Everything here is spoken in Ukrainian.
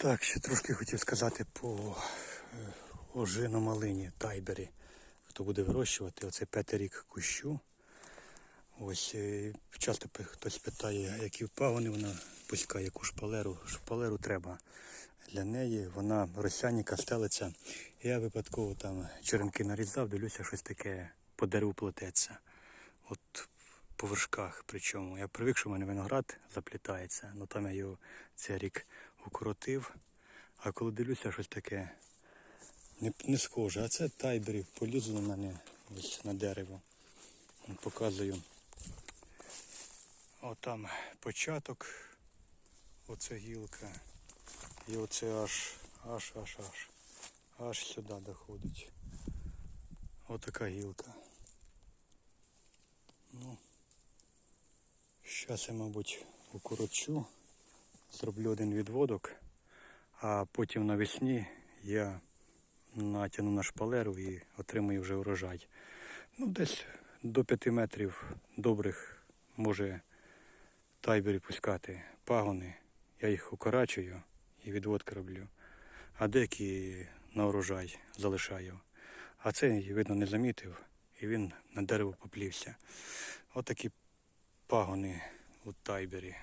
Так, ще трошки хотів сказати по е, ожину малині тайбері. Хто буде вирощувати, оце п'ятий рік кущу. Ось е, часто хтось питає, які пагони вона пускає, яку шпалеру. Шпалеру треба для неї. Вона росяніка стелиться. Я випадково там черенки нарізав, дивлюся, щось таке по дереву плететься. От по вершках. Причому я привик, що в мене виноград заплітається, ну там я його цей рік укоротив. А коли дивлюся, щось таке не, не схоже. А це тайберів полізло на мене ось на дерево. Показую. Отам початок, оце гілка. І оце аж, аж, аж, аж, аж сюди доходить. Отака гілка. Ну, Зараз я, мабуть, укорочу, зроблю один відводок, а потім навесні я натягну на шпалеру і отримую вже урожай. Ну, десь до 5 метрів добрих може тайбері пускати пагони. Я їх укорачую і відводки роблю. А деякі на урожай залишаю. А цей, видно, не замітив, і він на дерево поплівся. Отакі пагони у тайбері.